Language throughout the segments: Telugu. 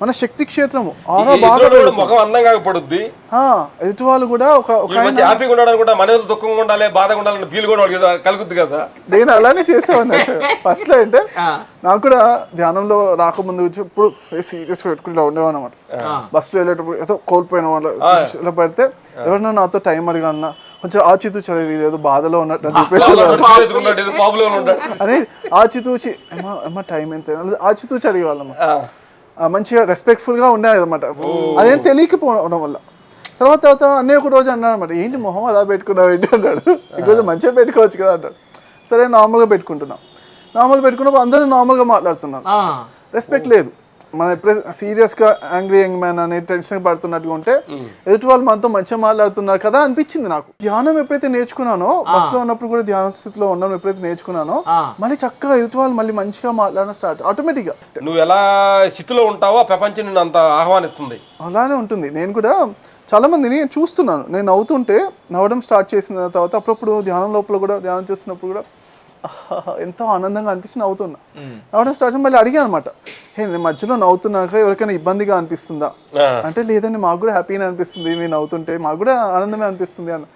మన శక్తి క్షేత్రము ఆరో బాగా కూడా. ముఖం అందంగా పడుద్ది. ఆ, ఎదుటి వాళ్ళు కూడా ఒక హ్యాపీగా ఉండాలి అనుకుంటా మన దుఃఖంగా ఉండాలి బాధగా ఉండాలని ఫీల్ కూడా వాళ్ళకి కలుగుద్ది కదా. నేను అలానే చేసేవాడిని ఫస్ట్లో అంటే నాకు కూడా ధ్యానంలో రాకముందు వచ్చి ఇప్పుడు సీరియస్ ఇలా ఉండేవాడు అనమాట బస్సులో వెళ్ళేటప్పుడు ఏదో కోల్పోయిన వాళ్ళు ఇలా పడితే ఎవరన్నా నాతో టైం అడిగాన్నా కొంచెం ఆచితూచి ఏదో బాధలో ఉన్నట్టు ఉంటాడు అని ఆచితూచి ఏమా టైం ఎంత ఆచితూచి అడిగేవాళ్ళం ఆ. ఆ, మంచిగా రెస్పెక్ట్ఫుల్గా ఉండేది అనమాట అదేం తెలియకపోవడం వల్ల. తర్వాత తర్వాత అన్నయ్య ఒక రోజు అన్నాడు అనమాట ఏంటి మొహం అలా పెట్టుకున్నావు ఏంటి? అన్నాడు. ఇంకొంచెం మంచిగా పెట్టుకోవచ్చు కదా అన్నాడు. సరే నార్మల్గా పెట్టుకుంటున్నాం. నార్మల్ పెట్టుకున్నప్పుడు అందరూ నార్మల్గా మాట్లాడుతున్నారు. రెస్పెక్ట్ లేదు. మనం ఎప్పుడే సీరియస్గా యాంగ్రీ యంగ్ మ్యాన్ అని టెన్షన్ పడుతున్నట్టుగా ఉంటే ఎదుటి వాళ్ళు మనతో మంచిగా మాట్లాడుతున్నారు కదా అనిపించింది నాకు. ధ్యానం ఎప్పుడైతే నేర్చుకున్నానో బస్సులో ఉన్నప్పుడు కూడా ధ్యాన స్థితిలో ఉండడం ఎప్పుడైతే నేర్చుకున్నానో మళ్ళీ చక్కగా ఎదుటి వాళ్ళు మళ్ళీ మంచిగా మాట్లాడడం స్టార్ట్ ఆటోమేటిక్గా. నువ్వు ఎలా స్థితిలో ఉంటావో ఆ ప్రపంచం నిన్ను అంత ఆహ్వానిస్తుంది. అలానే ఉంటుంది. నేను కూడా చాలా మందిని చూస్తున్నాను. నేను నవ్వుతుంటే నవ్వడం స్టార్ట్ చేసిన తర్వాత అప్పుడప్పుడు ధ్యానం లోపల కూడా ధ్యానం చేస్తున్నప్పుడు కూడా ఎంతో ఆనందంగా అనిపించి నవ్వుతున్నా. నవ్వడం స్టార్ట్ మళ్ళీ అడిగాను అనమాట హే నేను మధ్యలో నవ్వుతున్నాక ఎవరికైనా ఇబ్బందిగా అనిపిస్తుందా. అంటే లేదండి మాకు కూడా హ్యాపీగా అనిపిస్తుంది మీరు నవ్వుతుంటే మాకు కూడా ఆనందమే అనిపిస్తుంది అన్న.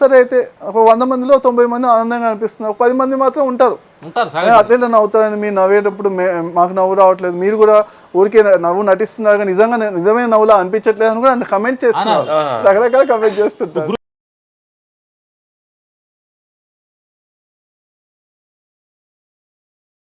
సరే అయితే ఒక వంద మందిలో తొంభై మంది ఆనందంగా అనిపిస్తుంది. ఒక పది మంది మాత్రం ఉంటారు. అట్లా నవ్వుతారని మీరు నవ్వేటప్పుడు మాకు నవ్వు రావట్లేదు. మీరు కూడా ఊరికే నవ్వు నటిస్తున్నారు నిజంగా నిజమైన నవ్వులా అనిపించట్లేదు అని కూడా కమెంట్ చేస్తున్నారు. రకరకాల కమెంట్ చేస్తుంటారు.